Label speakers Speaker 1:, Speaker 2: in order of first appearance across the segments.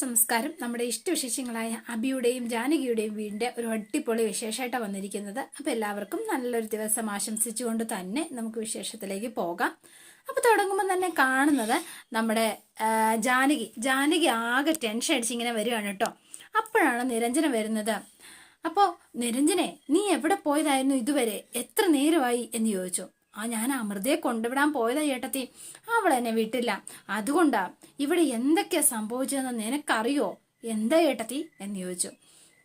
Speaker 1: സംസ്കാരം നമ്മുടെ ഇഷ്ടവിശേഷങ്ങളായ അബിയുടെയും ജാനകിയുടെയും വീടിന്റെ ഒരു അടിപൊളി വിശേഷമായിട്ടാണ് വന്നിരിക്കുന്നത്. അപ്പോൾ എല്ലാവർക്കും നല്ലൊരു ദിവസം ആശംസിച്ചുകൊണ്ട് തന്നെ നമുക്ക് വിശേഷത്തിലേക്ക് പോകാം. അപ്പോൾ തുടങ്ങുമ്പോൾ തന്നെ കാണുന്നത് നമ്മുടെ ജാനകി. ജാനകി ആകെ ടെൻഷൻ അടിച്ചിങ്ങനെ വരികയാണ് കേട്ടോ. അപ്പോഴാണ് നിരഞ്ജന വരുന്നത്. അപ്പോൾ നിരഞ്ജനെ നീ എവിടെ പോയതായിരുന്നു ഇതുവരെ? എത്ര നേരമായി എന്ന് ചോദിച്ചു. ആ ഞാൻ അമൃതയെ കൊണ്ടുവിടാൻ പോയതാ ചേട്ടത്തി അവൾ എന്നെ വിട്ടില്ല. അതുകൊണ്ടാ ഇവിടെ എന്തൊക്കെയാ സംഭവിച്ചതെന്ന് നിനക്കറിയോ? എന്താ ചേട്ടത്തി എന്ന് ചോദിച്ചു.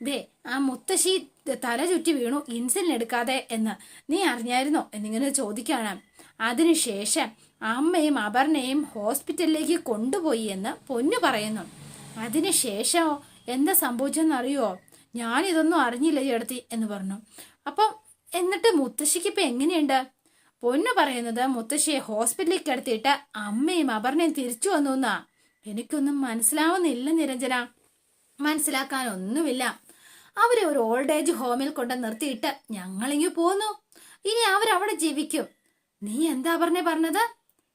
Speaker 1: ദേ ആ മുത്തശ്ശി തല ചുറ്റി വീണു ഇൻസുലിൻ എടുക്കാതെ എന്ന്. നീ അറിഞ്ഞായിരുന്നോ? എന്നിങ്ങനെ ചോദിക്കാണ്. അതിനുശേഷം അമ്മയും അപർണയും ഹോസ്പിറ്റലിലേക്ക് കൊണ്ടുപോയി എന്ന് പൊന്നു പറയുന്നു. അതിനുശേഷമോ എന്താ സംഭവിച്ചെന്നറിയോ ഞാനിതൊന്നും അറിഞ്ഞില്ല ചേട്ടത്തി എന്ന് പറഞ്ഞു. അപ്പം എന്നിട്ട് മുത്തശ്ശിക്ക് ഇപ്പൊ എങ്ങനെയുണ്ട്? പൊന്നു പറയുന്നത് മുത്തശ്ശിയെ ഹോസ്പിറ്റലിൽ കിടത്തിയിട്ട് അമ്മയും അപർണയും തിരിച്ചു വന്നു എന്നാ. എനിക്കൊന്നും മനസ്സിലാവുന്നില്ല നിരഞ്ജന. മനസ്സിലാക്കാനൊന്നുമില്ല. അവരെ ഒരു ഓൾഡ് ഏജ് ഹോമിൽ കൊണ്ട് നിർത്തിയിട്ട് ഞങ്ങളിങ്ങു പോന്നു. ഇനി അവരവിടെ ജീവിക്കും. നീ എന്താ പറഞ്ഞേ പറഞ്ഞത്?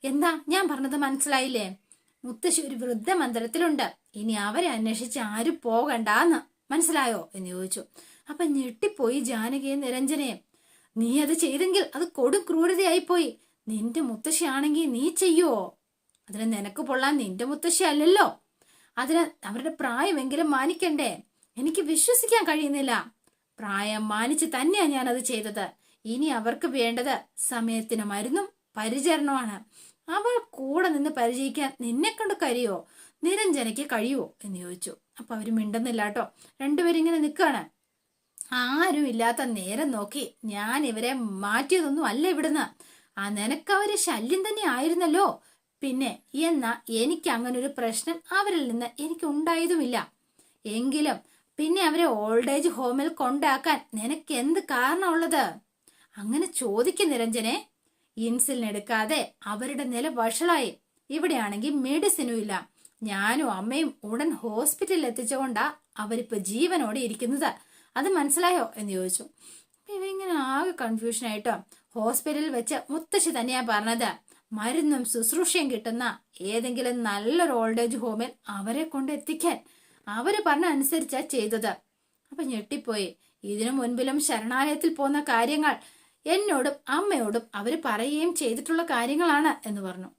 Speaker 1: എന്താ? ഞാൻ പറഞ്ഞത് മനസ്സിലായില്ലേ? മുത്തശ്ശി ഒരു വൃദ്ധ മന്ദിരത്തിലുണ്ട്. ഇനി അവരെ അന്വേഷിച്ച് ആരും പോകണ്ടാന്ന്. മനസ്സിലായോ? എന്ന് ചോദിച്ചു. അപ്പൊ ഞെട്ടിപ്പോയി ജാനകിയെ നിരഞ്ജനയെ. നീ അത് ചെയ്തെങ്കിൽ അത് കൊടും ക്രൂരതയായിപ്പോയി. നിന്റെ മുത്തശ്ശിയാണെങ്കിൽ നീ ചെയ്യുവോ അതിന് നിനക്ക് പൊള്ളാൻ നിന്റെ മുത്തശ്ശി അല്ലല്ലോ. അതിന് അവരുടെ പ്രായമെങ്കിലും മാനിക്കണ്ടേ? എനിക്ക് വിശ്വസിക്കാൻ കഴിയുന്നില്ല. പ്രായം മാനിച്ച് തന്നെയാ ഞാൻ അത് ചെയ്തത്. ഇനി അവർക്ക് വേണ്ടത് സമയത്തിന് മരുന്നും പരിചരണമാണ് അവൾ കൂടെ നിന്ന് പരിചയിക്കാൻ നിന്നെ കൊണ്ട് കരിയോ നിരഞ്ജനയ്ക്ക് കഴിയുമോ എന്ന് ചോദിച്ചു. അപ്പൊ അവർ മിണ്ടുന്നില്ല കേട്ടോ. രണ്ടുപേരും ഇങ്ങനെ നിൽക്കുകയാണ്. ആരും ഇല്ലാത്ത നേരം നോക്കി ഞാൻ ഇവരെ മാറ്റിയതൊന്നും അല്ല ഇവിടുന്ന്. ആ നിനക്ക് അവർ ശല്യം തന്നെ ആയിരുന്നല്ലോ. പിന്നെ എന്നാ എനിക്ക് അങ്ങനെ ഒരു പ്രശ്നം അവരിൽ നിന്ന് എനിക്ക് ഉണ്ടായതുമില്ല. എങ്കിലും പിന്നെ അവരെ ഓൾഡ് ഏജ് ഹോമിൽ കൊണ്ടാക്കാൻ നിനക്ക് എന്ത് കാരണമുള്ളത് അങ്ങനെ ചോദിക്കും നിരഞ്ജനെ. ഇൻസുലിൻ എടുക്കാതെ അവരുടെ നില വഷളായി. ഇവിടെയാണെങ്കിൽ മെഡിസിനും ഇല്ല. ഞാനും അമ്മയും ഉടൻ ഹോസ്പിറ്റലിൽ എത്തിച്ചുകൊണ്ടാ അവരിപ്പോ ജീവനോടെ ഇരിക്കുന്നത്. അത് മനസ്സിലായോ? എന്ന് ചോദിച്ചു. ഇവരിങ്ങനെ ആകെ കൺഫ്യൂഷൻ ആയിട്ടോ. ഹോസ്പിറ്റലിൽ വെച്ച് മുത്തശ്ശി തന്നെയാ പറഞ്ഞത്. മരുന്നും ശുശ്രൂഷയും കിട്ടുന്ന ഏതെങ്കിലും നല്ലൊരു ഓൾഡ് ഏജ് ഹോമിൽ അവരെ കൊണ്ട് എത്തിക്കാൻ അവർ പറഞ്ഞ അനുസരിച്ചാ ചെയ്തത്. അപ്പൊ ഞെട്ടിപ്പോയി. ഇതിനു മുൻപിലും ശരണാലയത്തിൽ പോകുന്ന കാര്യങ്ങൾ എന്നോടും അമ്മയോടും അവർ പറയുകയും ചെയ്തിട്ടുള്ള കാര്യങ്ങളാണ് എന്ന് പറഞ്ഞു.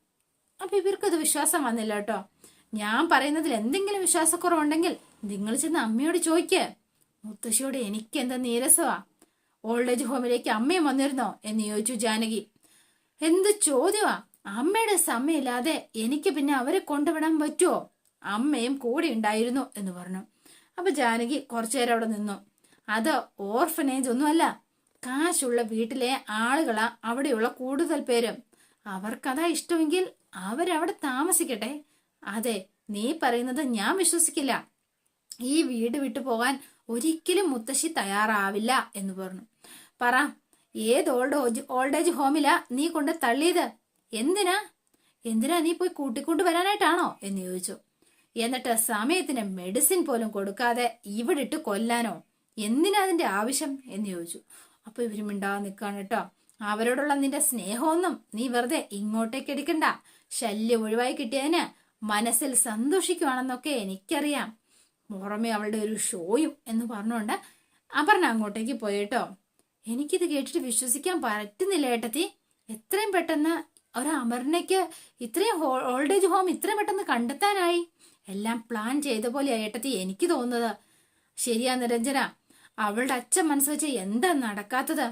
Speaker 1: അപ്പൊ ഇവർക്കത് വിശ്വാസം വന്നില്ല കേട്ടോ. ഞാൻ പറയുന്നതിൽ എന്തെങ്കിലും വിശ്വാസക്കുറവുണ്ടെങ്കിൽ നിങ്ങൾ ചെന്ന് അമ്മയോട് ചോദിക്ക്. മുത്തശ്ശിയോട് എനിക്ക് എന്താ നീരസമാ ഓൾഡ് ഏജ് ഹോമിലേക്ക് അമ്മയും വന്നിരുന്നോ? എന്ന് ചോദിച്ചു ജാനകി. എന്ത് ചോദ്യമാ? അമ്മയുടെ സമയമില്ലാതെ എനിക്ക് പിന്നെ അവരെ കൊണ്ടുവിടാൻ പറ്റുമോ അമ്മയും കൂടെ ഉണ്ടായിരുന്നു എന്ന് പറഞ്ഞു. അപ്പൊ ജാനകി കുറച്ചു നേരം അവിടെ നിന്നു. അത് ഓർഫനേജ് ഒന്നുമല്ല. കാശുള്ള വീട്ടിലെ ആളുകളാ അവിടെയുള്ള കൂടുതൽ പേരും. അവർക്കതാ ഇഷ്ടമെങ്കിൽ അവരവിടെ താമസിക്കട്ടെ. അതെ നീ പറയുന്നത് ഞാൻ വിശ്വസിക്കില്ല. ഈ വീട് വിട്ടു പോകാൻ ഒരിക്കലും മുത്തശ്ശി തയ്യാറാവില്ല എന്ന് പറഞ്ഞു. പറ ഏത് ഓൾഡ് ഓൾഡ് ഏജ് ഹോമിലാ നീ കൊണ്ട് തള്ളിയത്? എന്തിനാ? എന്തിനാ നീ പോയി കൂട്ടിക്കൊണ്ട് വരാനായിട്ടാണോ? എന്ന് ചോദിച്ചു. എന്നിട്ട് സമയത്തിന് മെഡിസിൻ പോലും കൊടുക്കാതെ ഇവിടെ ഇട്ട് കൊല്ലാനോ? എന്തിനാ അതിന്റെ ആവശ്യം? എന്ന് ചോദിച്ചു. അപ്പൊ ഇവർ മിണ്ടാതെ നിൽക്കാണ് കേട്ടോ. അവരോടുള്ള നിന്റെ സ്നേഹമൊന്നും നീ വെറുതെ ഇങ്ങോട്ടേക്ക് എടുക്കണ്ട. ശല്യം ഒഴിവായി കിട്ടിയതിന് മനസ്സിൽ സന്തോഷിക്കുവാണെന്നൊക്കെ എനിക്കറിയാം. പുറമെ അവളുടെ ഒരു ഷോയും എന്ന് പറഞ്ഞുകൊണ്ട് അപർണ അങ്ങോട്ടേക്ക് പോയിട്ടോ. എനിക്കിത് കേട്ടിട്ട് വിശ്വസിക്കാൻ പറ്റുന്നില്ല ഏട്ടത്തി. എത്രയും പെട്ടെന്ന് ഒരു അമർണയ്ക്ക് ഇത്രയും ഓൾഡ് ഏജ് ഹോം ഇത്രയും പെട്ടെന്ന് കണ്ടെത്താനായി. എല്ലാം പ്ലാൻ ചെയ്ത പോലെ ഏട്ടത്തി എനിക്ക് തോന്നുന്നത്. ശരിയാ നിരഞ്ജന. അവളുടെ അച്ഛൻ മനസ്സ് വെച്ച് എന്താ നടക്കാത്തത്?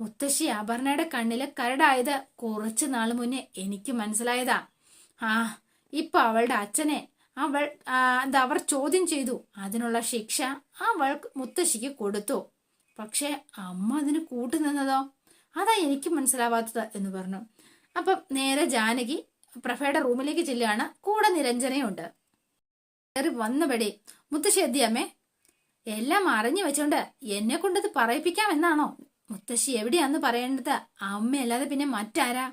Speaker 1: മുത്തശ്ശി അപർണയുടെ കണ്ണിൽ കരടായത് കുറച്ചു നാൾ മുന്നേ എനിക്ക് മനസ്സിലായതാ. ആ ഇപ്പൊ അവളുടെ അച്ഛനെ അവൾ എന്താ അവർ ചോദ്യം ചെയ്തു. അതിനുള്ള ശിക്ഷ അവൾ മുത്തശ്ശിക്ക് കൊടുത്തു. പക്ഷേ അമ്മ അതിന് കൂട്ടുനിന്നതോ അതാ എനിക്ക് മനസ്സിലാവാത്തത് എന്ന് പറഞ്ഞു. അപ്പം നേരെ ജാനകി പ്രഭയുടെ റൂമിലേക്ക് ചെല്ലുകയാണ്. കൂടെ നിരഞ്ജനയുണ്ട്. കയറി വന്നപടി മുത്തശ്ശി എത്തിയമ്മേ എല്ലാം അറിഞ്ഞു വെച്ചോണ്ട് എന്നെ കൊണ്ടത് പറയിപ്പിക്കാം എന്നാണോ? മുത്തശ്ശി എവിടെയാന്ന് പറയേണ്ടത്? അമ്മയല്ലാതെ പിന്നെ മറ്റാരാ?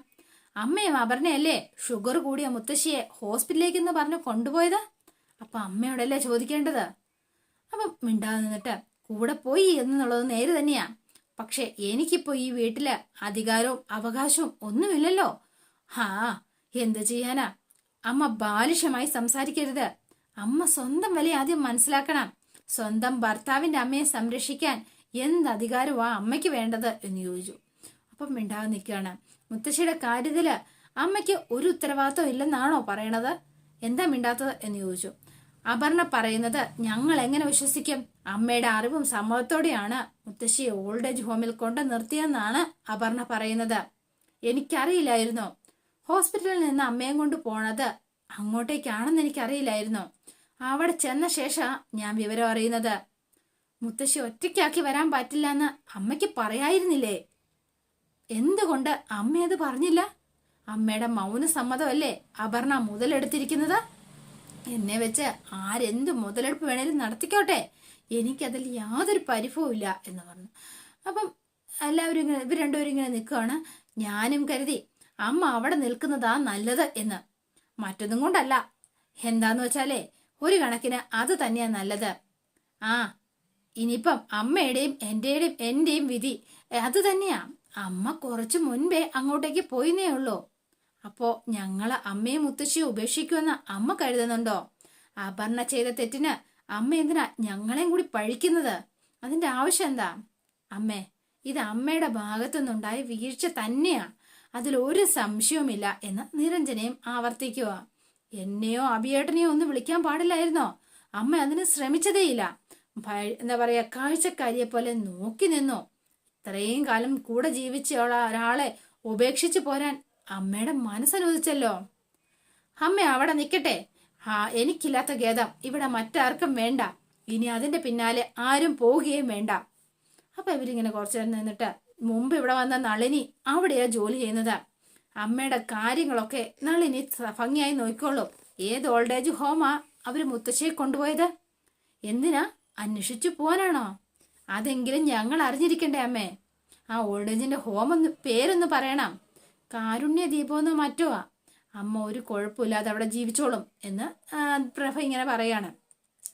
Speaker 1: അമ്മയും അപർണയല്ലേ ഷുഗർ കൂടിയ മുത്തശ്ശിയെ ഹോസ്പിറ്റലിലേക്ക് എന്ന് പറഞ്ഞു കൊണ്ടുപോയത്. അപ്പൊ അമ്മയോടല്ലേ ചോദിക്കേണ്ടത്? അപ്പം മിണ്ടാതെ നിന്നിട്ട് കൂടെ പോയി എന്നുള്ളത് നേര് തന്നെയാ. പക്ഷെ എനിക്കിപ്പോ ഈ വീട്ടിൽ അധികാരവും അവകാശവും ഒന്നുമില്ലല്ലോ. ഹാ എന്ത് ചെയ്യാനാ? അമ്മ ബാലിഷമായി സംസാരിക്കരുത്. അമ്മ സ്വന്തം വില ആദ്യം മനസ്സിലാക്കണം. സ്വന്തം ഭർത്താവിന്റെ അമ്മയെ സംരക്ഷിക്കാൻ എന്ത് അധികാരമാ അമ്മയ്ക്ക് വേണ്ടത് എന്ന് ചോദിച്ചു. അപ്പം മിണ്ടാതെ നിൽക്കുകയാണ്. മുത്തശ്ശിയുടെ കാര്യത്തിൽ അമ്മയ്ക്ക് ഒരു ഉത്തരവാദിത്വം ഇല്ലെന്നാണോ പറയണത്? എന്താ മിണ്ടാത്തത് എന്ന് ചോദിച്ചു. അപർണ പറയുന്നത് ഞങ്ങൾ എങ്ങനെ വിശ്വസിക്കും? അമ്മയുടെ അറിവും സമ്മതത്തോടെയാണ് മുത്തശ്ശിയെ ഓൾഡ് ഏജ് ഹോമിൽ കൊണ്ട് നിർത്തിയെന്നാണ് അപർണ പറയുന്നത്. എനിക്കറിയില്ലായിരുന്നു. ഹോസ്പിറ്റലിൽ നിന്ന് അമ്മയും കൊണ്ട് പോണത് അങ്ങോട്ടേക്കാണെന്ന് എനിക്കറിയില്ലായിരുന്നു. അവിടെ ചെന്ന ശേഷം ഞാൻ വിവരം അറിയുന്നത്. മുത്തശ്ശി ഒറ്റയ്ക്കാക്കി വരാൻ പറ്റില്ല എന്ന് അമ്മയ്ക്ക് പറയായിരുന്നില്ലേ? എന്തുകൊണ്ട് അമ്മ അത് പറഞ്ഞില്ല? അമ്മയുടെ മൗന സമ്മതമല്ലേ അപർണ മുതലെടുത്തിരിക്കുന്നത്? എന്നെ വെച്ച് ആരെന്ത് മുതലെടുപ്പ് വേണേലും നടത്തിക്കോട്ടെ. എനിക്കതിൽ യാതൊരു പരിഭവവും ഇല്ല എന്ന് പറഞ്ഞു. അപ്പം എല്ലാവരും ഇങ്ങനെ ഇവർ രണ്ടുപേരും ഇങ്ങനെ നിൽക്കുകയാണ് ഞാനും കരുതി അമ്മ അവിടെ നിൽക്കുന്നതാ നല്ലത് എന്ന്. മറ്റൊന്നും കൊണ്ടല്ല. എന്താന്ന് വെച്ചാലേ ഒരു കണക്കിന് അത് തന്നെയാ നല്ലത്. ആ ഇനിയിപ്പം അമ്മയുടെയും എന്റെയും എന്റെയും വിധി അത് തന്നെയാ. അമ്മ കുറച്ചു മുൻപേ അങ്ങോട്ടേക്ക് പോയിന്നേ ഉള്ളൂ. അപ്പോ ഞങ്ങളെ അമ്മയെ മുത്തശ്ശിയെ ഉപേക്ഷിക്കുമെന്ന് അമ്മ കരുതുന്നുണ്ടോ? അപർണ ചെയ്ത തെറ്റിന് അമ്മ എന്തിനാ ഞങ്ങളെയും കൂടി പഴിക്കുന്നത്? അതിന്റെ ആവശ്യം എന്താ? അമ്മേ ഇത് അമ്മയുടെ ഭാഗത്തുനിന്നുണ്ടായ വീഴ്ച തന്നെയാ. അതിൽ ഒരു സംശയവുമില്ല എന്ന് നിരഞ്ജനയും ആവർത്തിക്കുക. എന്നെയോ അഭിയേട്ടനെയോ ഒന്നും വിളിക്കാൻ പാടില്ലായിരുന്നോ? അമ്മ അതിന് ശ്രമിച്ചതേയില്ല. എന്താ പറയാ കാഴ്ചക്കാരിയെ പോലെ നോക്കി നിന്നോ. ഇത്രയും കാലം കൂടെ ജീവിച്ച ഒരാളെ ഉപേക്ഷിച്ചു പോരാൻ അമ്മയുടെ മനസ്സനുവദിച്ചല്ലോ. അമ്മ അവിടെ നിൽക്കട്ടെ ആ എനിക്കില്ലാത്ത ഖേദം ഇവിടെ മറ്റാർക്കും വേണ്ട. ഇനി അതിന്റെ പിന്നാലെ ആരും പോവുകയും വേണ്ട. അപ്പൊ ഇവരിങ്ങനെ കുറച്ചു നേരം നിന്നിട്ട് മുമ്പ് ഇവിടെ വന്ന നളിനി അവിടെയാ ജോലി ചെയ്യുന്നത്. അമ്മയുടെ കാര്യങ്ങളൊക്കെ നളിനി ഭംഗിയായി നോക്കിക്കോളൂ. ഏത് ഓൾഡ് ഏജ് ഹോമാ അവർ മുത്തശ്ശിയെ കൊണ്ടുപോയത്? എന്തിനാ? അന്വേഷിച്ചു പോവാനാണോ? അതെങ്കിലും ഞങ്ങൾ അറിഞ്ഞിരിക്കണ്ടേ അമ്മേ? ആ ഓൾഡ് ഏജിന്റെ ഹോം ഒന്ന് പേരൊന്ന് പറയണം. കാരുണ്യ ദീപമെന്നോ മറ്റോ. അമ്മ ഒരു കുഴപ്പമില്ലാതെ അവിടെ ജീവിച്ചോളും എന്ന് പ്രഭ ഇങ്ങനെ പറയാണ്.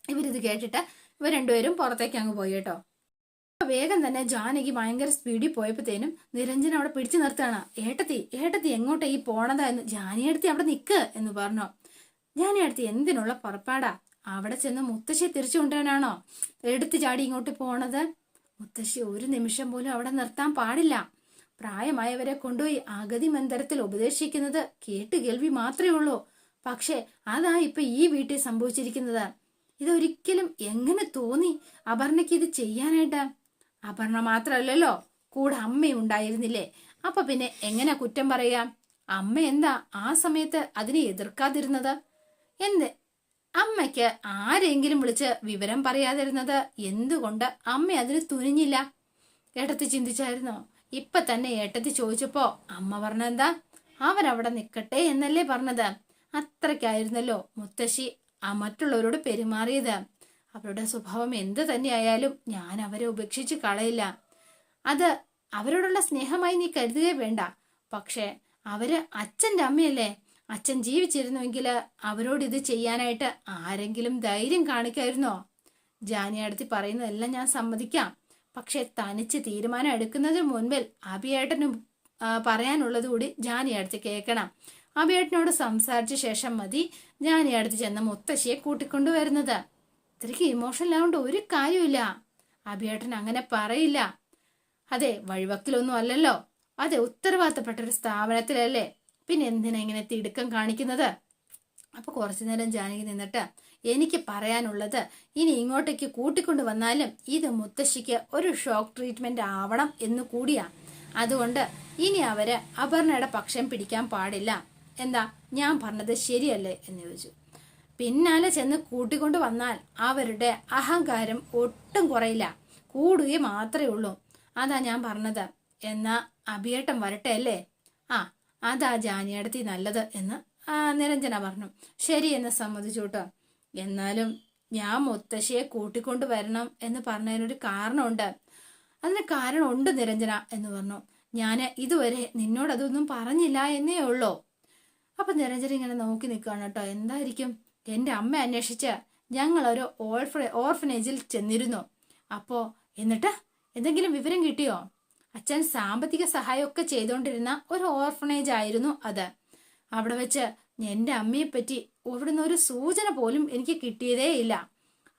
Speaker 1: ഇവരിത് കേട്ടിട്ട് ഇവർ രണ്ടുപേരും പുറത്തേക്ക് അങ്ങ് പോയി കേട്ടോ. വേഗം തന്നെ ജാനകി ഭയങ്കര സ്പീഡിൽ പോയപ്പോഴത്തേനും നിരഞ്ജൻ അവിടെ പിടിച്ചു നിർത്തുകയാണ്. ഏട്ടത്തി ഏട്ടത്തി എങ്ങോട്ടാ ഈ പോണതാ? എന്ന്. ജാനിയെടുത്തി അവിടെ നിൽക്ക് എന്ന് പറഞ്ഞു. ജാനിയെടുത്തി എന്തിനുള്ള പുറപ്പാടാ? അവിടെ ചെന്ന് മുത്തശ്ശി തിരിച്ചു കൊണ്ടുവരാനാണോ? എടുത്തു ചാടി ഇങ്ങോട്ട് പോണത്. മുത്തശ്ശി ഒരു നിമിഷം പോലും അവിടെ നിർത്താൻ പാടില്ല. പ്രായമായവരെ കൊണ്ടുപോയി അഗതി മന്ദിരത്തിൽ ഉപദേശിക്കുന്നത് കേട്ട് കേൾവി മാത്രമേ ഉള്ളൂ. പക്ഷേ അതാ ഇപ്പൊ ഈ വീട്ടിൽ സംഭവിച്ചിരിക്കുന്നത്. ഇതൊരിക്കലും എങ്ങനെ തോന്നി അപർണയ്ക്ക് ഇത് ചെയ്യാനായിട്ട്? അപർണ മാത്രമല്ലല്ലോ കൂടെ അമ്മയും ഉണ്ടായിരുന്നില്ലേ? അപ്പൊ പിന്നെ എങ്ങനെ കുറ്റം പറയാ? അമ്മ എന്താ ആ സമയത്ത് അതിനെ എതിർക്കാതിരുന്നത്? എന്ത് അമ്മയ്ക്ക് ആരെങ്കിലും വിളിച്ച് വിവരം പറയാതിരുന്നത് എന്തുകൊണ്ട് അമ്മ അതിന് തുനിഞ്ഞില്ല? ഏട്ടത്തി ചിന്തിച്ചായിരുന്നോ. ഇപ്പൊ തന്നെ ഏട്ടത്തി ചോദിച്ചപ്പോ അമ്മ പറഞ്ഞെന്താ? അവരവിടെ നിൽക്കട്ടെ എന്നല്ലേ പറഞ്ഞത്. അത്രയ്ക്കായിരുന്നല്ലോ മുത്തശ്ശി മറ്റുള്ളവരോട് പെരുമാറിയത്. അവരുടെ സ്വഭാവം എന്ത് തന്നെയായാലും ഞാൻ അവരെ ഉപേക്ഷിച്ച് കളയില്ല. അത് അവരോടുള്ള സ്നേഹമായി നീ കരുതുകയേ വേണ്ട. പക്ഷേ അവർ അച്ഛന്റെ അമ്മയല്ലേ? അച്ഛൻ ജീവിച്ചിരുന്നുവെങ്കിൽ അവരോട് ഇത് ചെയ്യാനായിട്ട് ആരെങ്കിലും ധൈര്യം കാണിക്കായിരുന്നോ? ജാനി പറയുന്നതെല്ലാം ഞാൻ സമ്മതിക്കാം. പക്ഷെ തനിച്ച് തീരുമാനം എടുക്കുന്നതിന് മുൻപിൽ അഭിയേട്ടനും പറയാനുള്ളത് കൂടി ജാനി അടുത്ത് കേൾക്കണം. അഭിയേട്ടനോട് സംസാരിച്ച ശേഷം മതി ജാനി അടുത്ത് ചെന്ന മുത്തശ്ശിയെ കൂട്ടിക്കൊണ്ടുവരുന്നത്. ഇത്രയ്ക്ക് ഇമോഷണൽ ആവേണ്ട ഒരു കാര്യമില്ല അഭിയേട്ടൻ അങ്ങനെ പറയില്ല. അതെ വഴിവക്കിലൊന്നും അല്ലല്ലോ. അതെ ഉത്തരവാദിത്തപ്പെട്ട ഒരു സ്ഥാപനത്തിലല്ലേ? പിന്നെ എന്തിനാ ഇങ്ങനെ തിടുക്കം കാണിക്കുന്നത്? അപ്പൊ കുറച്ചു നേരം ജാനകി നിന്നിട്ട് എനിക്ക് പറയാനുള്ളത് ഇനി ഇങ്ങോട്ടേക്ക് കൂട്ടിക്കൊണ്ടു വന്നാലും ഇത് മുത്തശ്ശിക്ക് ഒരു ഷോക്ക് ട്രീറ്റ്മെന്റ് ആവണം എന്ന് കൂടിയാ. അതുകൊണ്ട് ഇനി അവർ അപർണയുടെ പക്ഷം പിടിക്കാൻ പാടില്ല. എന്താ? ഞാൻ പറഞ്ഞത് ശരിയല്ലേ? എന്ന് ചോദിച്ചു. പിന്നാലെ ചെന്ന് കൂട്ടിക്കൊണ്ട് വന്നാൽ അവരുടെ അഹങ്കാരം ഒട്ടും കുറയില്ല. കൂടുകയും മാത്രമേ ഉള്ളൂ. അതാ ഞാൻ പറഞ്ഞത്. എന്നാ അഭിയേട്ടം വരട്ടെ അല്ലേ? ആ അതാ ജാനിയടത്തി നല്ലത് എന്ന് നിരഞ്ജന പറഞ്ഞു. ശരി എന്ന് സമ്മതിച്ചു കേട്ടോ എന്നാലും ഞാൻ മുത്തശ്ശിയെ കൂട്ടിക്കൊണ്ട് വരണം എന്ന് പറഞ്ഞതിനൊരു കാരണമുണ്ട്. അതിന് കാരണമുണ്ട് നിരഞ്ജന എന്ന് പറഞ്ഞു. ഞാൻ ഇതുവരെ നിന്നോട് അതൊന്നും പറഞ്ഞില്ല എന്നേ ഉള്ളൂ. അപ്പൊ നിരഞ്ജന ഇങ്ങനെ നോക്കി നിൽക്കുകയാണ് കേട്ടോ എന്തായിരിക്കും? എന്റെ അമ്മ അന്വേഷിച്ച് ഞങ്ങൾ ഒരു ഓർഫ ഓർഫനേജിൽ ചെന്നിരുന്നു. അപ്പോൾ എന്നിട്ട് എന്തെങ്കിലും വിവരം കിട്ടിയോ? അച്ഛൻ സാമ്പത്തിക സഹായമൊക്കെ ചെയ്തുകൊണ്ടിരുന്ന ഒരു ഓർഫണേജ് ആയിരുന്നു അത്. അവിടെ വെച്ച് എന്റെ അമ്മയെ പറ്റി അവിടുന്ന് ഒരു സൂചന പോലും എനിക്ക് കിട്ടിയതേ ഇല്ല.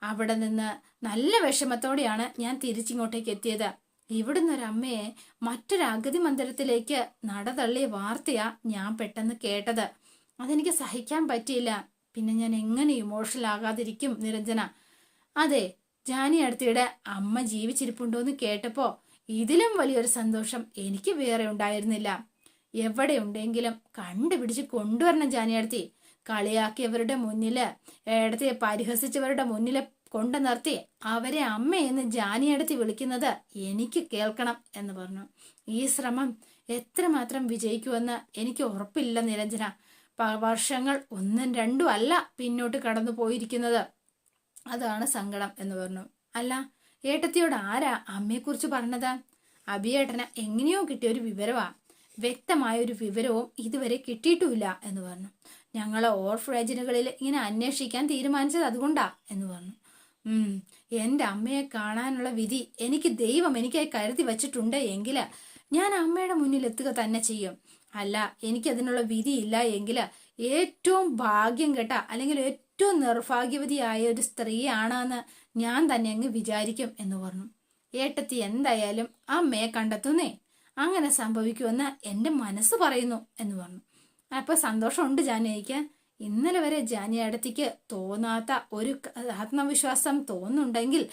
Speaker 1: അവിടെ നിന്ന് നല്ല വിഷമത്തോടെയാണ് ഞാൻ തിരിച്ചിങ്ങോട്ടേക്ക് എത്തിയത്. ഇവിടുന്ന് ഒരു അമ്മയെ മറ്റൊരു അഗതി മന്ദിരത്തിലേക്ക് നടതള്ളിയ വാർത്തയാ ഞാൻ പെട്ടെന്ന് കേട്ടത്. അതെനിക്ക് സഹിക്കാൻ പറ്റിയില്ല. പിന്നെ ഞാൻ എങ്ങനെ ഇമോഷണൽ ആകാതിരിക്കും നിരഞ്ജന? അതെ ജാനി അടുത്തിടെ അമ്മ ജീവിച്ചിരിപ്പുണ്ടോ എന്ന് കേട്ടപ്പോ ഇതിലും വലിയൊരു സന്തോഷം എനിക്ക് വേറെ ഉണ്ടായിരുന്നില്ല. എവിടെ ഉണ്ടെങ്കിലും കണ്ടുപിടിച്ച് കൊണ്ടുവരണം ജാനിയടത്തി കളിയാക്കിയവരുടെ മുന്നിൽ ഇടത്തെ പരിഹസിച്ചവരുടെ മുന്നിൽ കൊണ്ടു നിർത്തി അവരെ അമ്മയെന്ന് ജാനിയടത്തി വിളിക്കുന്നത് എനിക്ക് കേൾക്കണം എന്ന് പറഞ്ഞു. ഈ ശ്രമം എത്രമാത്രം വിജയിക്കുമെന്ന് എനിക്ക് ഉറപ്പില്ല നിരഞ്ജന. വർഷങ്ങൾ ഒന്നും രണ്ടും അല്ല പിന്നോട്ട് കടന്നു പോയിരിക്കുന്നത് അതാണ് സങ്കടം എന്ന് പറഞ്ഞു. അല്ല ഏട്ടത്തിയോട് ആരാ അമ്മയെക്കുറിച്ച് പറഞ്ഞത്? അഭിയേട്ടന് എങ്ങനെയോ കിട്ടിയ ഒരു വിവരമാ വ്യക്തമായ ഒരു വിവരവും ഇതുവരെ കിട്ടിയിട്ടുമില്ല എന്ന് പറഞ്ഞു. ഞങ്ങളെ ഓർഫറേജനുകളിൽ ഇങ്ങനെ അന്വേഷിക്കാൻ തീരുമാനിച്ചത് അതുകൊണ്ടാ എന്ന് പറഞ്ഞു. ഉം എന്റെ അമ്മയെ കാണാനുള്ള വിധി എനിക്ക് ദൈവം എനിക്കായി കരുതി വച്ചിട്ടുണ്ട് എങ്കിൽ ഞാൻ അമ്മയുടെ മുന്നിൽ എത്തുക തന്നെ ചെയ്യും. അല്ല എനിക്കതിനുള്ള വിധി ഇല്ല എങ്കിൽ ഏറ്റവും ഭാഗ്യം കേട്ട അല്ലെങ്കിൽ ഏറ്റവും നിർഭാഗ്യവതിയായ ഒരു സ്ത്രീയാണെന്ന് ഞാൻ തന്നെ അങ്ങ് വിചാരിക്കും എന്ന് പറഞ്ഞു. ഏട്ടത്തി എന്തായാലും അമ്മയെ കണ്ടെത്തുന്നേ. അങ്ങനെ സംഭവിക്കുമെന്ന് എന്റെ മനസ്സ് പറയുന്നു എന്ന് പറഞ്ഞു. അപ്പോൾ സന്തോഷമുണ്ട് ജാനകിക്ക്. ഇന്നലെ വരെ ജാനി അടുത്തേക്ക് തോന്നാത്ത ഒരു ആത്മവിശ്വാസം തോന്നുന്നുണ്ടെങ്കിൽ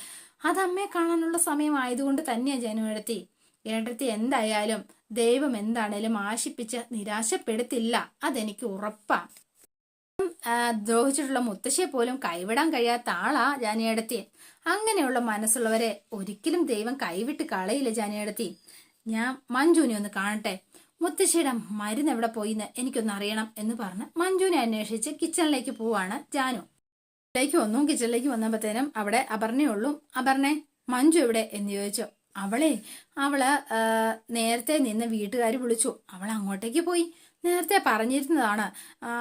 Speaker 1: അത് അമ്മയെ കാണാനുള്ള സമയമായതുകൊണ്ട് തന്നെയാണ് ജാനു എടുത്തി ഏട്ടത്തി എന്തായാലും ദൈവം എന്താണേലും ആശിപ്പിച്ച് നിരാശപ്പെടുത്തില്ല. അതെനിക്ക് ഉറപ്പാണ് ദ്രോഹിച്ചിട്ടുള്ള മുത്തശ്ശിയെ പോലും കൈവിടാൻ കഴിയാത്ത ആളാ ജാനിയടത്തി. അങ്ങനെയുള്ള മനസ്സുള്ളവരെ ഒരിക്കലും ദൈവം കൈവിട്ട് കളയില്ല ജാനിയടത്തി. ഞാൻ മഞ്ജുവിനെ ഒന്ന് കാണട്ടെ. മുത്തശ്ശിയുടെ മരുന്ന് എവിടെ പോയിന്ന് എനിക്കൊന്ന് അറിയണം എന്ന് പറഞ്ഞ് മഞ്ജുവിനെ അന്വേഷിച്ച് കിച്ചണിലേക്ക് പോവാണ് ജാനു. കിച്ചണിലേക്ക് വന്നു. കിച്ചണിലേക്ക് വന്നപ്പോഴത്തേനും അവിടെ അപർണയുള്ളൂ അപർണെ മഞ്ജു എവിടെ എന്ന് ചോദിച്ചു. അവളെ അവൾ നേരത്തെ നിന്ന് വീട്ടുകാർ വിളിച്ചു. അവൾ അങ്ങോട്ടേക്ക് പോയി. നേരത്തെ പറഞ്ഞിരുന്നതാണ്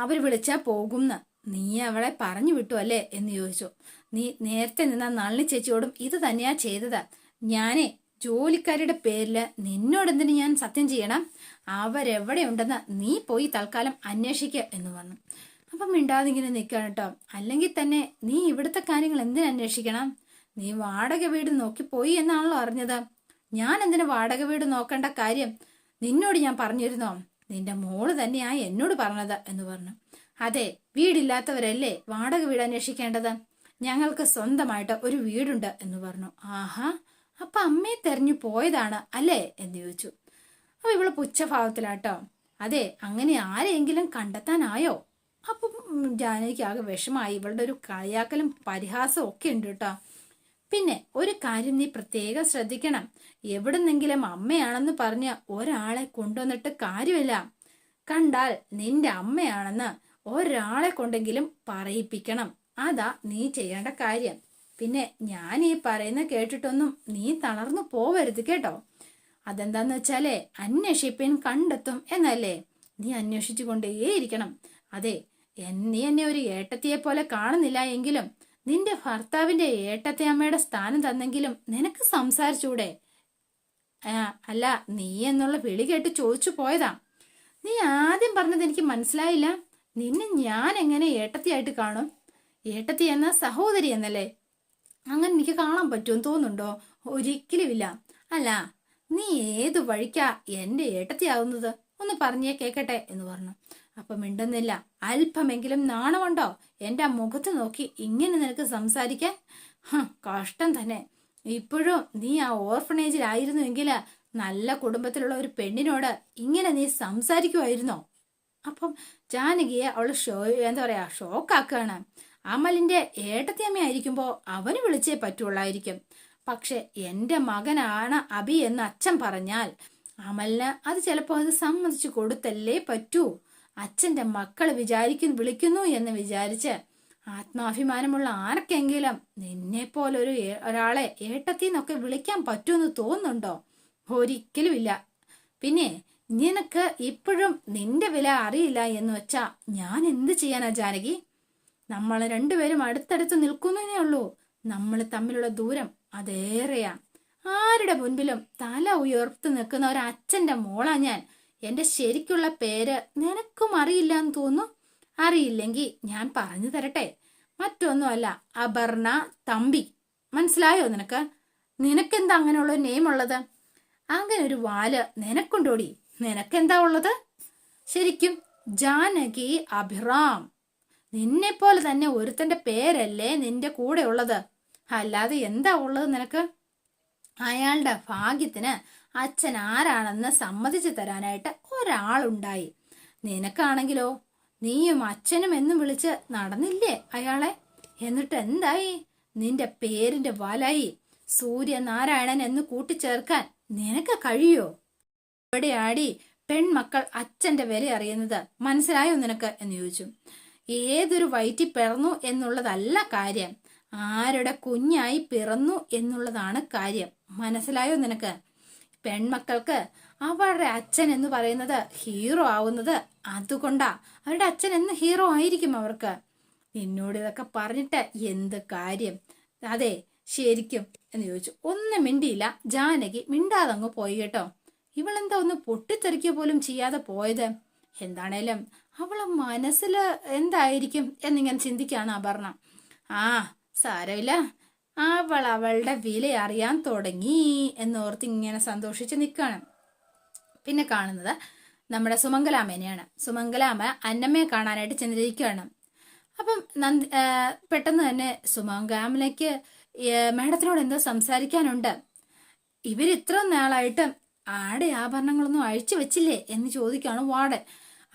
Speaker 1: അവർ വിളിച്ചാൽ വിളിച്ചാ പോകുംന്ന്. നീ അവളെ പറഞ്ഞു വിട്ടു അല്ലേ എന്ന് ചോദിച്ചു. നീ നേരത്തെ നിന്ന നളിനി ചേച്ചിയോടും ഇത് തന്നെയാ ചെയ്തത്. ഞാനേ ജോലിക്കാരുടെ പേരിൽ നിന്നോടെന്തിനു ഞാൻ സത്യം ചെയ്യണം? അവരെവിടെ ഉണ്ടെന്ന് നീ പോയി തൽക്കാലം അന്വേഷിക്കുക എന്ന് പറഞ്ഞു. അപ്പം മിണ്ടാതെ ഇങ്ങനെ നിൽക്കണം കേട്ടോ അല്ലെങ്കിൽ തന്നെ നീ ഇവിടുത്തെ കാര്യങ്ങൾ എന്തിനു അന്വേഷിക്കണം? നീ വാടക വീട് നോക്കി പോയി എന്നാണല്ലോ അറിഞ്ഞത്. ഞാൻ എന്തിനു വാടക വീട് നോക്കേണ്ട കാര്യം നിന്നോട് ഞാൻ പറഞ്ഞിരുന്നോ? നിന്റെ മോൾ തന്നെയാ എന്നോട് പറഞ്ഞത് എന്ന് പറഞ്ഞു. അതെ വീടില്ലാത്തവരല്ലേ വാടക വീട് അന്വേഷിക്കേണ്ടത്? ഞങ്ങൾക്ക് സ്വന്തമായിട്ട് ഒരു വീടുണ്ട് എന്ന് പറഞ്ഞു. ആഹാ അപ്പൊ അമ്മയെ തെരഞ്ഞു പോയതാണ് അല്ലേ എന്ന് ചോദിച്ചു. അപ്പൊ ഇവൾ പുച്ഛഭാവത്തിലാട്ടോ. അതെ അങ്ങനെ ആരെങ്കിലും കണ്ടെത്താനായോ? അപ്പം ജാനകിക്ക് ആകെ വിഷമായി ഇവളുടെ ഒരു കളിയാക്കലും പരിഹാസവും ഒക്കെ ഉണ്ട് കേട്ടോ. പിന്നെ ഒരു കാര്യം നീ പ്രത്യേകം ശ്രദ്ധിക്കണം. എവിടുന്നെങ്കിലും അമ്മയാണെന്ന് പറഞ്ഞ് ഒരാളെ കൊണ്ടുവന്നിട്ട് കാര്യമില്ല. കണ്ടാൽ നിന്റെ അമ്മയാണെന്ന് ഒരാളെ കൊണ്ടെങ്കിലും പറയിപ്പിക്കണം. അതാ നീ ചെയ്യേണ്ട കാര്യം. പിന്നെ ഞാൻ ഈ പറയുന്ന കേട്ടിട്ടൊന്നും നീ തളർന്നു പോവരുത് കേട്ടോ. അതെന്താന്ന് വെച്ചാലേ അന്വേഷിപ്പിൻ കണ്ടെത്തും എന്നല്ലേ? നീ അന്വേഷിച്ചു കൊണ്ടേയിരിക്കണം അതെ നീ എന്നെ ഒരു ഏട്ടത്തിയെ പോലെ കാണുന്നില്ല എങ്കിലും നിന്റെ ഭർത്താവിന്റെ ഏട്ടത്തെ അമ്മയുടെ സ്ഥാനം തന്നെങ്കിലും നിനക്ക് സംസാരിച്ചൂടെ അല്ല നീ എന്നുള്ള വിളി കേട്ട് ചോദിച്ചു പോയതാ. നീ ആദ്യം പറഞ്ഞത് എനിക്ക് മനസ്സിലായില്ല. നിന്നെ ഞാൻ എങ്ങനെ ഏട്ടത്തിയായിട്ട് കാണും? ഏട്ടത്തി എന്ന സഹോദരി എന്നല്ലേ? അങ്ങനെ എനിക്ക് കാണാൻ പറ്റുമെന്ന് തോന്നുന്നുണ്ടോ? ഒരിക്കലുമില്ല. അല്ല നീ ഏത് വഴിക്കാ എന്റെ ഏട്ടത്തിയാവുന്നത്? ഒന്ന് പറഞ്ഞേ കേക്കട്ടെ എന്ന് പറഞ്ഞു. അപ്പൊ മിണ്ടുന്നില്ല. അല്പമെങ്കിലും നാണമുണ്ടോ? എന്റെ ആ മുഖത്ത് നോക്കി ഇങ്ങനെ നിനക്ക് സംസാരിക്കാൻ? കഷ്ടം തന്നെ. ഇപ്പോഴും നീ ആ ഓർഫണേജിലായിരുന്നുവെങ്കിൽ നല്ല കുടുംബത്തിലുള്ള ഒരു പെണ്ണിനോട് ഇങ്ങനെ നീ സംസാരിക്കുമായിരുന്നോ അപ്പം ജാനകിയെ അവൾ ഷോ എന്താ പറയാ ഷോക്കാക്കുകയാണ് അമലിന്റെ ഏട്ടത്തിയമ്മയായിരിക്കുമ്പോ അവന് വിളിച്ചേ പറ്റുള്ളായിരിക്കും. പക്ഷെ എന്റെ മകനാണ് അബി എന്ന് അച്ഛൻ പറഞ്ഞാൽ അമലിന് അത് ചിലപ്പോൾ അത് സമ്മതിച്ചു കൊടുത്തല്ലേ പറ്റൂ. അച്ഛന്റെ മക്കൾ വിചാരിക്കും വിളിക്കുന്നു എന്ന് വിചാരിച്ച് ആത്മാഭിമാനമുള്ള ആർക്കെങ്കിലും നിന്നെ പോലൊരു ഒരാളെ ഒരാളെ ഏട്ടത്തിന്നൊക്കെ വിളിക്കാൻ പറ്റുമെന്ന് തോന്നുന്നുണ്ടോ? ഒരിക്കലും ഇല്ല പിന്നെ നിനക്ക് ഇപ്പോഴും നിന്റെ വില അറിയില്ല എന്ന് വെച്ചാ ഞാൻ എന്ത് ചെയ്യാനാ ജാനകി? നമ്മൾ രണ്ടുപേരും അടുത്തടുത്ത് നിൽക്കുന്നേ ഉള്ളൂ. നമ്മൾ തമ്മിലുള്ള ദൂരം അതേറെയാ. ആരുടെ മുൻപിലും തല ഉയർത്തു നിൽക്കുന്ന ഒരു അച്ഛന്റെ മോളാ ഞാൻ. എന്റെ ശരിക്കുള്ള പേര് നിനക്കും അറിയില്ല എന്ന് തോന്നുന്നു? അറിയില്ലെങ്കിൽ ഞാൻ പറഞ്ഞു തരട്ടെ. മറ്റൊന്നുമല്ല അപർണ തമ്പി. മനസ്സിലായോ നിനക്ക്? നിനക്കെന്താ അങ്ങനെയുള്ള നെയിം ഉള്ളത് അങ്ങനെ ഒരു വാൽ നിനക്കുണ്ടോടി? നിനക്കെന്താ ഉള്ളത്? ശരിക്കും ജാനകി അഭിറാം. നിന്നെ പോലെ തന്നെ ഒരുത്തന്റെ പേരല്ലേ നിന്റെ കൂടെ ഉള്ളത്? അല്ലാതെ എന്താ ഉള്ളത് നിനക്ക്? അയാളുടെ ഭാഗ്യത്തിന് അച്ഛൻ ആരാണെന്ന് സമ്മതിച്ചു തരാനായിട്ട് ഒരാളുണ്ടായി. നിനക്കാണെങ്കിലോ? നീയും അച്ഛനും എന്നും വിളിച്ച് നടന്നില്ലേ അയാളെ? എന്നിട്ട് എന്തായി? നിന്റെ പേരിന്റെ വലായി സൂര്യനാരായണൻ എന്ന് കൂട്ടിച്ചേർക്കാൻ നിനക്ക് കഴിയോ? ഇവിടെയാടി പെൺമക്കൾ അച്ഛന്റെ വില അറിയുന്നത്? മനസ്സിലായോ നിനക്ക്? എന്ന് ചോദിച്ചു. ഏതൊരു വയറ്റി പിറന്നു എന്നുള്ളതല്ല കാര്യം. ആരുടെ കുഞ്ഞായി പിറന്നു എന്നുള്ളതാണ് കാര്യം. മനസ്സിലായോ നിനക്ക്? പെൺമക്കൾക്ക് അവരുടെ അച്ഛൻ എന്ന് പറയുന്നത് ഹീറോ ആവുന്നത് അതുകൊണ്ടാ. അവരുടെ അച്ഛൻ എന്ന് ഹീറോ ആയിരിക്കും അവർക്ക്. നിന്നോട് ഇതൊക്കെ പറഞ്ഞിട്ട് എന്ത് കാര്യം? അതെ ശരിക്കും എന്ന് ചോദിച്ചു. ഒന്നും മിണ്ടിയില്ല. ജാനകി മിണ്ടാതങ്ങ് പോയി കേട്ടോ. ഇവളെന്താ ഒന്ന് പൊട്ടിത്തെറിക്കുക പോലും ചെയ്യാതെ പോയത്? എന്താണേലും അവളെ മനസ്സിൽ എന്തായിരിക്കും എന്നിങ്ങനെ ചിന്തിക്കുകയാണ് അപർണ. ആ സാരമില്ല. അവൾ അവളുടെ വില അറിയാൻ തുടങ്ങി എന്നോർത്ത് ഇങ്ങനെ സന്തോഷിച്ച് നിൽക്കുകയാണ് പിന്നെ കാണുന്നത് നമ്മുടെ സുമംഗലാമേനെയാണ്. സുമംഗലാമ അന്നമ്മയെ കാണാനായിട്ട് ചെന്നിരിക്കുകയാണ്. അപ്പം നന്ദി പെട്ടെന്ന് തന്നെ സുമംഗലാമനയ്ക്ക് മാഡത്തിനോട് എന്തോ സംസാരിക്കാനുണ്ട്. ഇവരിത്ര നാളായിട്ട് ആടെ ആഭരണങ്ങളൊന്നും അഴിച്ചു വെച്ചില്ലേ? എന്ന് ചോദിക്കുകയാണ് വാർഡൻ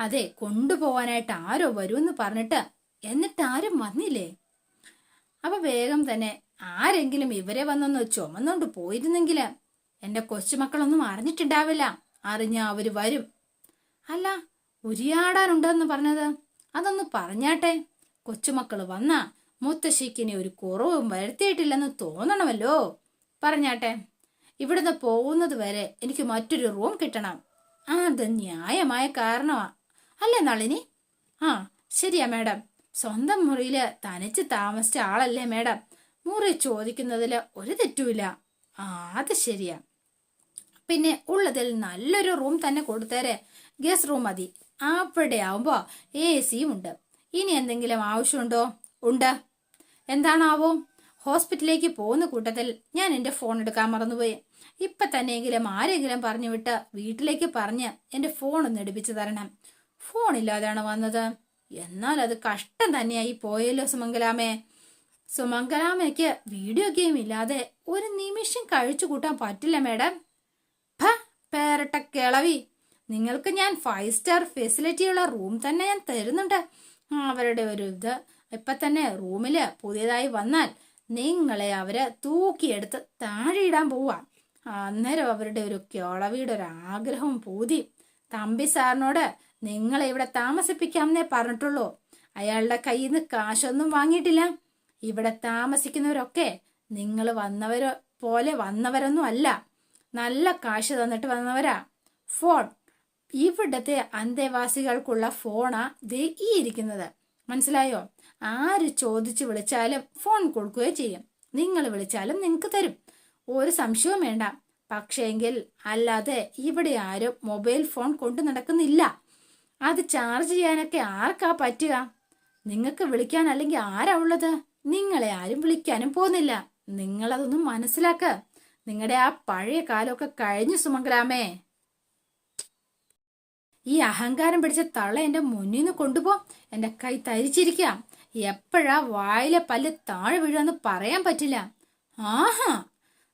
Speaker 1: അതെ കൊണ്ടുപോകാനായിട്ട് ആരോ വരുമെന്ന് പറഞ്ഞിട്ട് എന്നിട്ട് ആരും വന്നില്ലേ? അപ്പൊ വേഗം തന്നെ ആരെങ്കിലും ഇവരെ വന്നൊന്ന് ചുമന്നുകൊണ്ട് പോയിരുന്നെങ്കിൽ എന്റെ കൊച്ചുമക്കളൊന്നും അറിഞ്ഞിട്ടുണ്ടാവില്ല. അറിഞ്ഞ അവർ വരും. അല്ല ഉരിയാടാനുണ്ടെന്ന് പറഞ്ഞത്? അതൊന്ന് പറഞ്ഞാട്ടെ. കൊച്ചുമക്കൾ വന്ന മുത്തശ്ശിക്കിനെ ഒരു കുറവും വരുത്തിയിട്ടില്ലെന്ന് തോന്നണമല്ലോ. പറഞ്ഞാട്ടെ ഇവിടുന്ന് പോകുന്നത് വരെ എനിക്ക് മറ്റൊരു റൂം കിട്ടണം. അത് ന്യായമായ കാരണമാ. അല്ലേ നളിനി? ആ ശരിയാ മാഡം. സ്വന്തം മുറിയിൽ തനിച്ച് താമസിച്ച ആളല്ലേ മാഡം. മുറി ചോദിക്കുന്നതിൽ ഒരു തെറ്റുമില്ല ആ അത് ശരിയാ. പിന്നെ ഉള്ളതിൽ നല്ലൊരു റൂം തന്നെ കൊടുത്തേരെ. ഗസ്റ്റ് റൂം മതി. അവിടെ ആവുമ്പോ എ സിയും ഉണ്ട്. ഇനി എന്തെങ്കിലും ആവശ്യമുണ്ടോ? ഉണ്ട്. എന്താണാവോ? ഹോസ്പിറ്റലിലേക്ക് പോകുന്ന കൂട്ടത്തിൽ ഞാൻ എന്റെ ഫോൺ എടുക്കാൻ മറന്നുപോയി. ഇപ്പൊ തന്നെയെങ്കിലും ആരെങ്കിലും പറഞ്ഞു വിട്ട് വീട്ടിലേക്ക് പറഞ്ഞ് എന്റെ ഫോൺ ഒന്ന് എടുപ്പിച്ചു തരണം. ഫോൺ ഇല്ലാതെയാണ് വന്നത്. എന്നാൽ അത് കഷ്ടം തന്നെയായി പോയല്ലോ സുമംഗലാമേ. സുമംഗലാമയ്ക്ക് വീഡിയോ ഗെയിം ഇല്ലാതെ ഒരു നിമിഷം കഴിച്ചു കൂട്ടാൻ പറ്റില്ല മേഡം ഭ പേരട്ട കിളവി. നിങ്ങൾക്ക് ഞാൻ ഫൈവ് സ്റ്റാർ ഫെസിലിറ്റിയുള്ള റൂം തന്നെ ഞാൻ തരുന്നുണ്ട്. അവരുടെ ഒരു ഇത്. ഇപ്പൊ തന്നെ റൂമിൽ പുതിയതായി വന്നാൽ നിങ്ങളെ അവർ തൂക്കിയെടുത്ത് താഴെയിടാൻ പോവാ. അന്നേരം അവരുടെ ഒരു കിളവിയുടെ ഒരു ആഗ്രഹവും പൂതി. തമ്പി സാറിനോട് നിങ്ങളെ ഇവിടെ താമസിപ്പിക്കാമെന്നേ പറഞ്ഞിട്ടുള്ളൂ. അയാളുടെ കയ്യിൽ നിന്ന് കാശൊന്നും വാങ്ങിയിട്ടില്ല. ഇവിടെ താമസിക്കുന്നവരൊക്കെ നിങ്ങൾ വന്നവരോ പോലെ വന്നവരൊന്നും അല്ല. നല്ല കാശ് തന്നിട്ട് വന്നവരാ. ഫോൺ. ഇവിടത്തെ അന്തേവാസികൾക്കുള്ള ഫോണാ ദേ ഈ ഇരിക്കുന്നത്. മനസ്സിലായോ? ആര് ചോദിച്ചു വിളിച്ചാലും ഫോൺ കൊടുക്കുകയും ചെയ്യും. നിങ്ങൾ വിളിച്ചാലും നിങ്ങൾക്ക് തരും. ഒരു സംശയവും വേണ്ട. പക്ഷേങ്കിൽ അല്ലാതെ ഇവിടെ ആരും മൊബൈൽ ഫോൺ കൊണ്ടു നടക്കുന്നില്ല. അത് ചാർജ് ചെയ്യാനൊക്കെ ആർക്കാ പറ്റുക? നിങ്ങൾക്ക് വിളിക്കാൻ അല്ലെങ്കിൽ ആരാ ഉള്ളത്? നിങ്ങളെ ആരും വിളിക്കാനും പോകുന്നില്ല. നിങ്ങളതൊന്നും മനസ്സിലാക്ക. നിങ്ങളുടെ ആ പഴയ കാലമൊക്കെ കഴിഞ്ഞു സുമംഗലാമേ. ഈ അഹങ്കാരം പിടിച്ച തള്ള എന്റെ മുന്നിൽ നിന്ന് കൊണ്ടുപോ. എന്റെ കൈ തരിച്ചിരിക്കാം. എപ്പോഴാ വായിലെ പല്ല് താഴെ വീഴുമെന്ന് പറയാൻ പറ്റില്ല. ആഹാ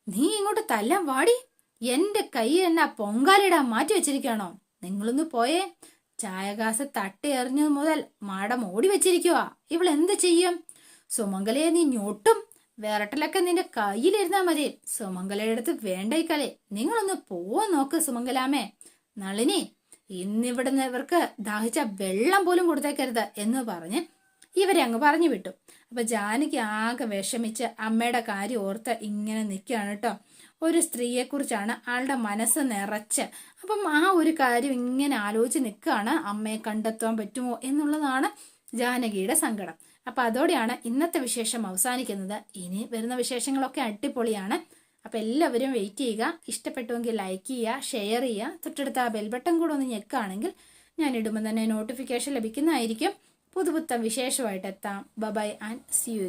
Speaker 1: നീ ഇങ്ങോട്ട് തല്ലാൻ വാടി. എന്റെ കൈ എന്നാ പൊങ്കാലിടാൻ മാറ്റി വെച്ചിരിക്കണോ നിങ്ങളൊന്ന് പോയേ. ചായകാസ തട്ടി എറിഞ്ഞത് മുതൽ മാടം ഓടി വെച്ചിരിക്കുവാ. ഇവൾ എന്ത് ചെയ്യും? സുമംഗലയെ നീ ഞൊട്ടും വിരട്ടലൊക്കെ നിന്റെ കയ്യിലിരുന്നാ മതി. സുമംഗലയുടെ അടുത്ത് വേണ്ട ഈ കളി. നിങ്ങളൊന്ന് പോവാൻ നോക്ക് സുമംഗലാമേ. നളിനി ഇന്നിവിടുന്ന് ഇവർക്ക് ദാഹിച്ച വെള്ളം പോലും കൊടുത്തേക്കരുത് എന്ന് പറഞ്ഞ് ഇവരെ അങ്ങ് പറഞ്ഞു വിട്ടു. അപ്പൊ ജാനകി ആകെ വിഷമിച്ച് അമ്മയുടെ കാര്യം ഓർത്ത് ഇങ്ങനെ നിൽക്കുകയാണ് കേട്ടോ ഒരു സ്ത്രീയെക്കുറിച്ചാണ് ആളുടെ മനസ്സ് നിറച്ച്. അപ്പം ആ ഒരു കാര്യം ഇങ്ങനെ ആലോചിച്ച് നിൽക്കുകയാണ് അമ്മയെ കണ്ടെത്താൻ പറ്റുമോ എന്നുള്ളതാണ് ജാനകിയുടെ സങ്കടം. അപ്പൊ അതോടെയാണ് ഇന്നത്തെ വിശേഷം അവസാനിക്കുന്നത്. ഇനി വരുന്ന വിശേഷങ്ങളൊക്കെ അടിപൊളിയാണ്. അപ്പൊ എല്ലാവരും വെയിറ്റ് ചെയ്യുക. ഇഷ്ടപ്പെട്ടുവെങ്കിൽ ലൈക്ക് ചെയ്യുക ഷെയർ ചെയ്യുക. തൊട്ടടുത്ത ആ ബെൽബട്ടൺ കൂടെ ഒന്ന് ഞെക്കുകയാണെങ്കിൽ ഞാൻ ഇടുമ്പോൾ തന്നെ നോട്ടിഫിക്കേഷൻ ലഭിക്കുന്നതായിരിക്കും. പുതുപുത്തൻ വിശേഷമായിട്ട് എത്താം. Bye-bye and C U